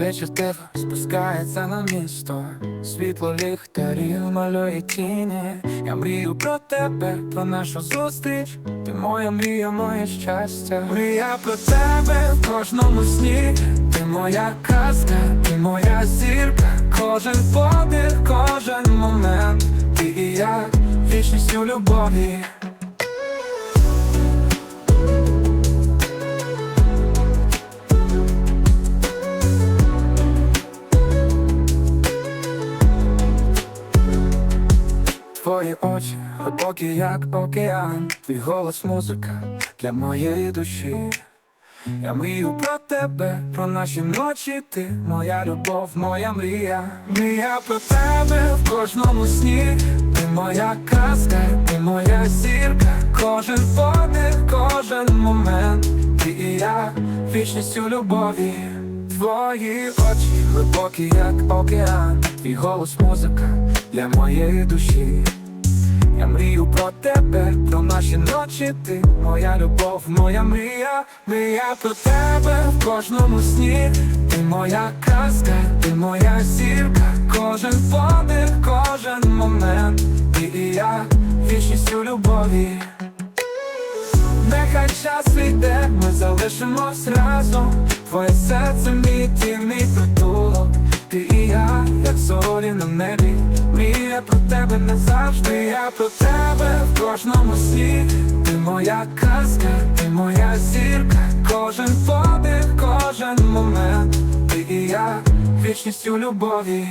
Вечір тихо спускається на місто, світло ліхтарів малює тіні. Я мрію про тебе, про нашу зустріч. Ти моя мрія, моє щастя. Мрія про тебе в кожному сні. Ти моя казка, ти моя зірка. Кожен подих, кожен момент. Ти і я вічність у любові. Твої очі глибокі, як океан, твій голос музика для моєї душі. Я мрію про тебе, про наші ночі, ти моя любов, моя мрія. Мрія про тебе в кожному сні. Ти моя казка, ти моя зірка, кожен подих, кожен момент. Ти і я, вічність у любові. Твої очі глибокі, як океан, твій голос музика для моєї душі. Про тебе, про наші ночі, ти моя любов, моя мрія, мрія про тебе в кожному сні, ти моя казка, ти моя зірка, кожен подих, кожен момент, ти і я, вічність у любові. Нехай час йде, ми залишимось разом. Твоє серце мій дім, мій притулок. Ти і я, як зорі на небі. Мрія про тебе не завжди. Я про тебе в кожному сні. Ти моя казка, ти моя зірка. Кожен подих, кожен момент. Ти і я, вічність у любові.